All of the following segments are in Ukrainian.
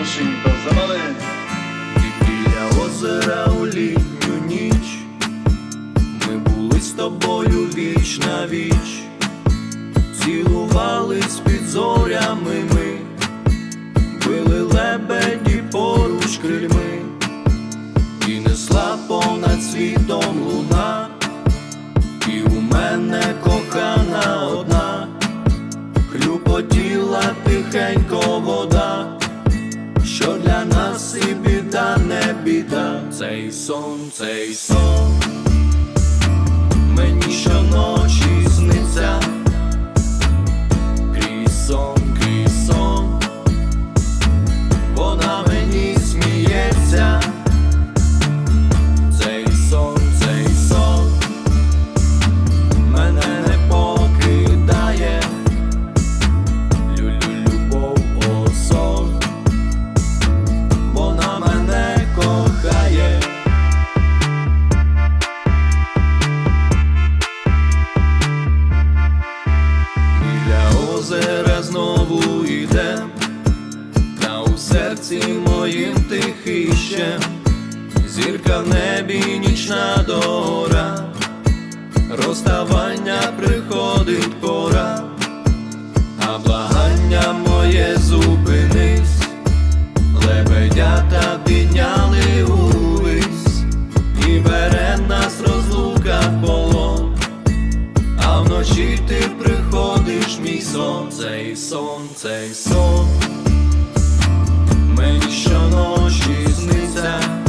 коноші базали, і біля озера у літню ніч. Ми були з тобою віч на віч, цілувались під зорями ми, били лебеді поруч крильми, і несла понад світом луна, і у мене кохана одна, хлюпотіла тихенько вода для нас і біда, не біда, цей сон, цей сон, мені щоночі. серці моїм тихищем, зірка в небі, нічна дора, розставання приходить пора, а благання моє зупинись, лебедята підняли увись, і бере нас розлука в полон, а вночі ти приходиш, мій сонце цей сонце цей сон мені щоночі сниться.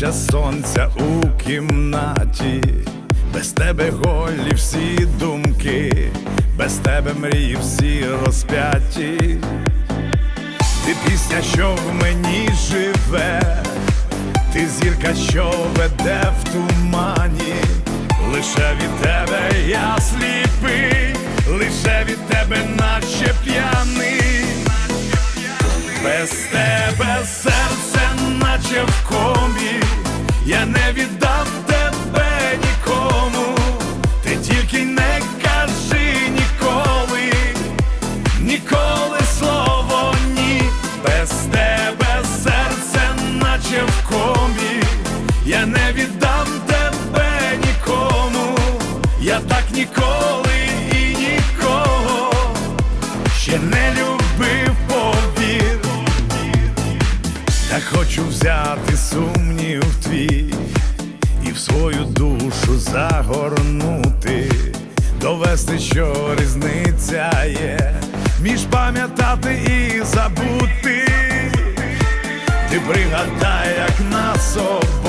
Нестача сонця у кімнаті, без тебе голі всі думки, без тебе мрії всі розп'яті. Ти пісня, що в мені живе, ти зірка, що веде в тумані, лише від тебе я сліпий, лише від тебе наче п'яний. Без тебе серце наче в комі, я не віддам що різниця є між пам'ятати і забути. Ти пригадай, як нас обох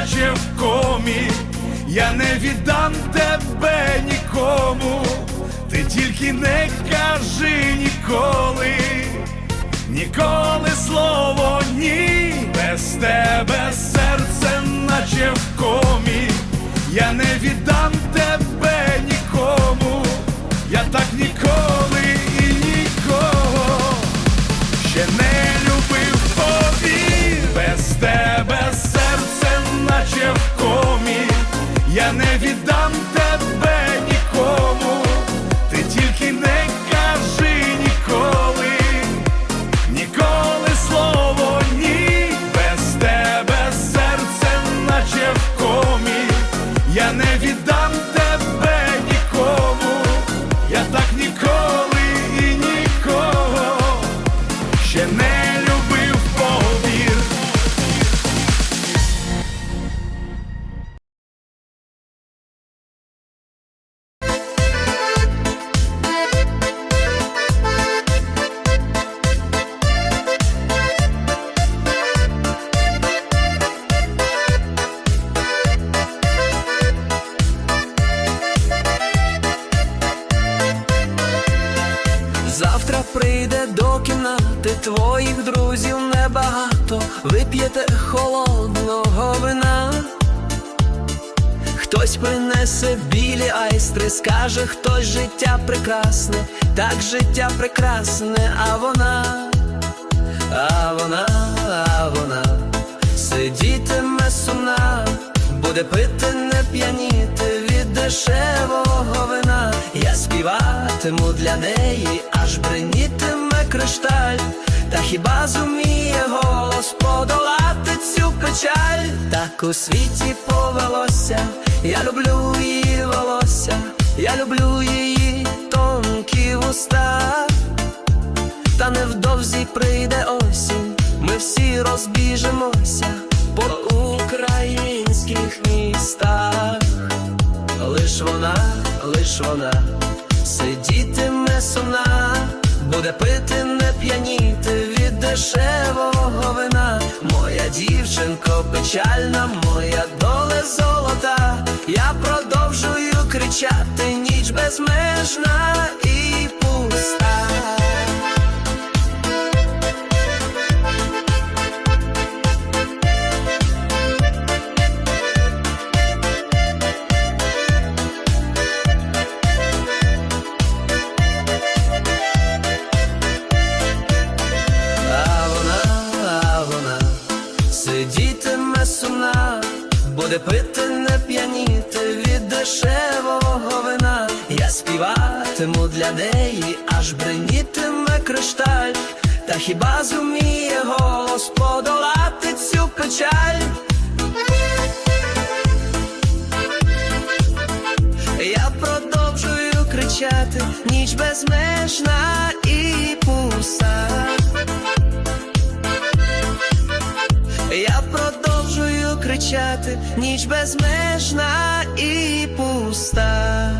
наче в комі, я не віддам тебе нікому, ти тільки не кажи ніколи, ніколи слово ні, без тебе серце наче в комі, я не віддам тебе я не віддам небагато, вип'єте холодного вина. Хтось принесе білі айстри, скаже, хтось життя прекрасне, так життя прекрасне, а вона, а вона, а вона сидітиме сумна, буде пити, не п'яніти від дешевого вина. Я співатиму для неї, аж бринітиме кришталь. Та хіба зуміє голос подолати цю печаль? Так у світі повелося, я люблю її волосся, я люблю її тонкі вуста. Та невдовзі прийде осінь, ми всі розбіжемося по українських містах. Лиш вона, лиш вона сидітиме сумна, буде пити, не п'яніти від дешевого вина. Моя дівчинко печальна, моя доле золота. Я продовжую кричати, ніч безмежна і пуста. буде пити, не п'яніти від дешевого вина. Я співатиму для неї, аж бринітиме кришталь, та хіба зуміє голос подолати цю печаль? Я продовжую кричати, ніч безмежна і пуста мовчати, ніч безмежна і пуста.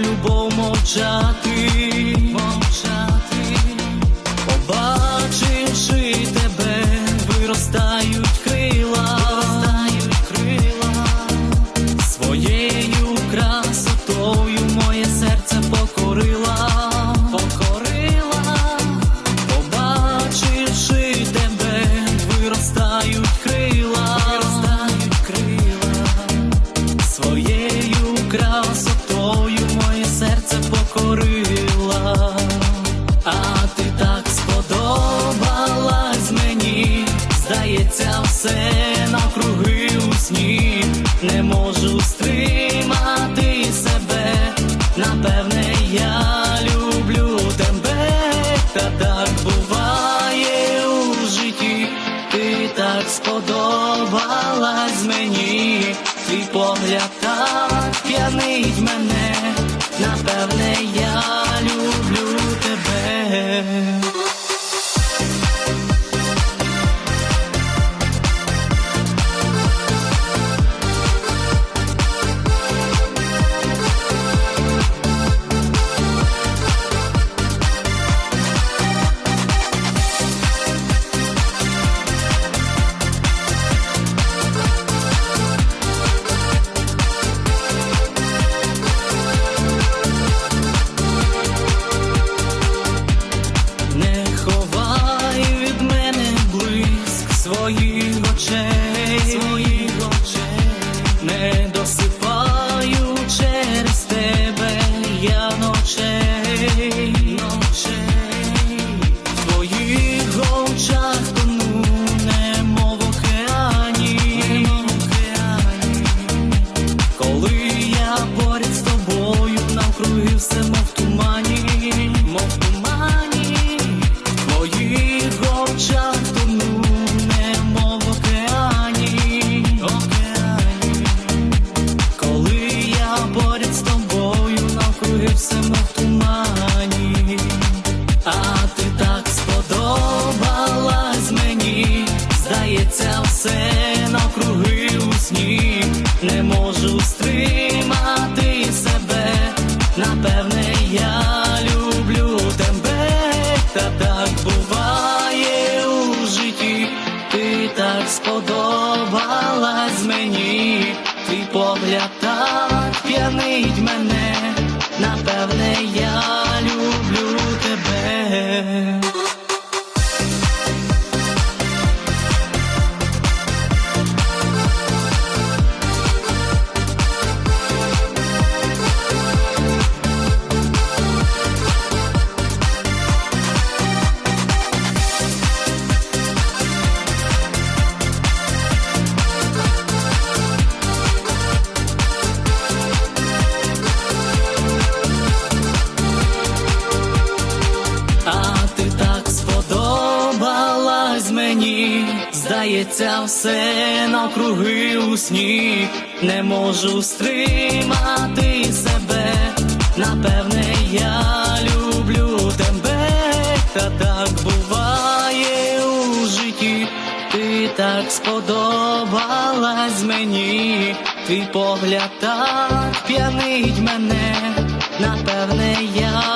любов мовчати, мовчати. Все навкруги у сніг, не можу стримати себе, напевне, я люблю тебе, та так буває у житті, ти так сподобалась мені, твій погляд так п'янить мене, напевне, я.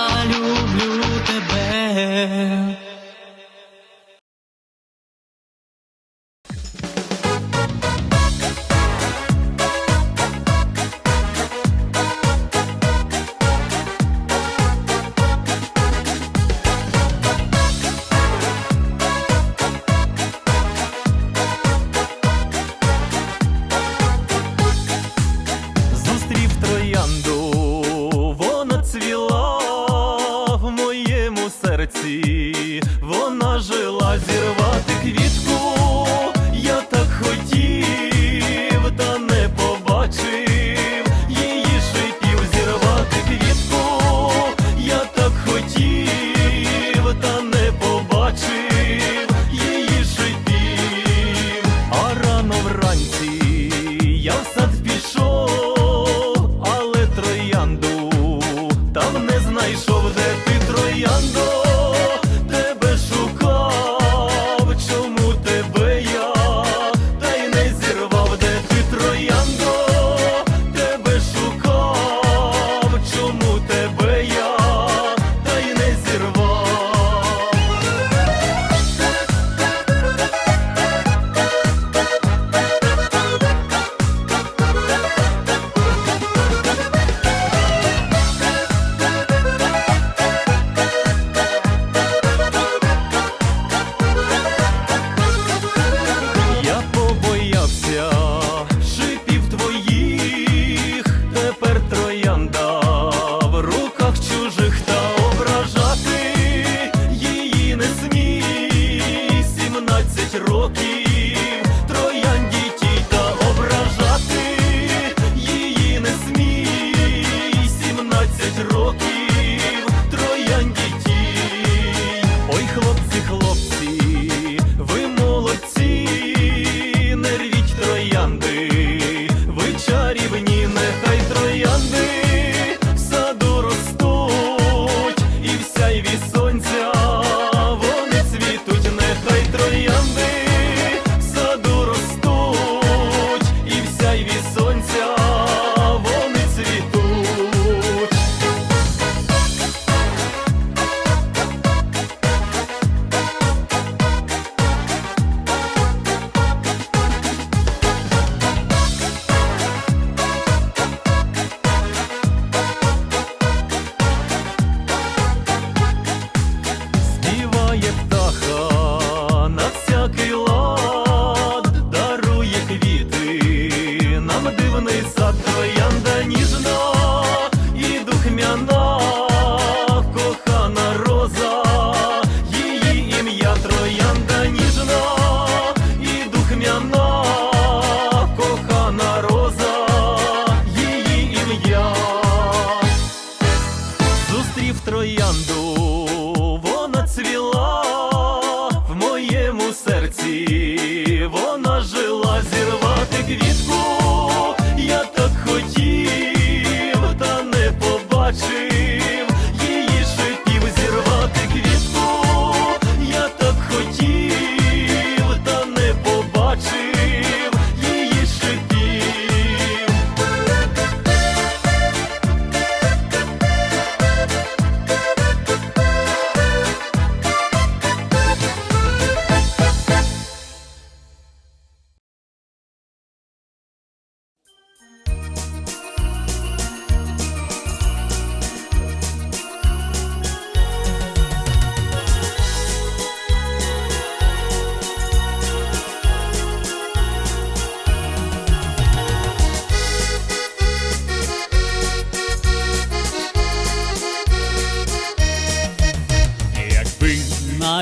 pode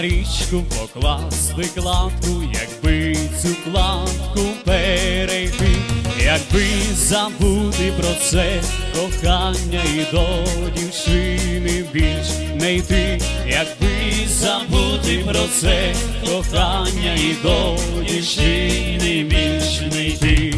річку покласти кладку, якби цю кладку перейти, якби забути про це кохання і до дівчини більш не йти, якби забути про це кохання і до дівчини більш не йти.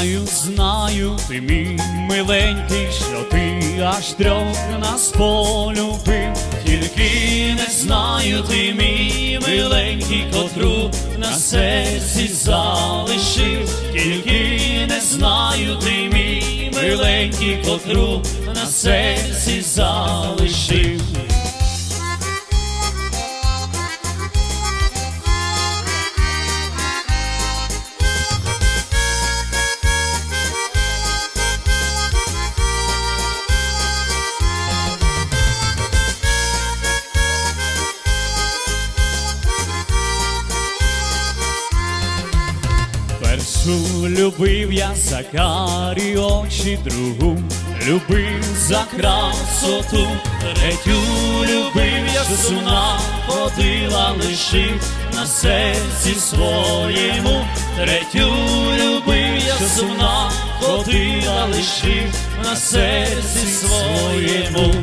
Знаю, знаю, ти мій миленький, що ти аж трьох нас полюбив, тільки не знаю, ти мій миленький, котру на серці залишив, тільки не знаю, ти мій миленький, котру на серці залишив. Любив я за карі очі, другу любив за красоту, третю любив я що сумна ходила лишив на серці своєму, третю любив я що сумна ходила лишив на серці своєму.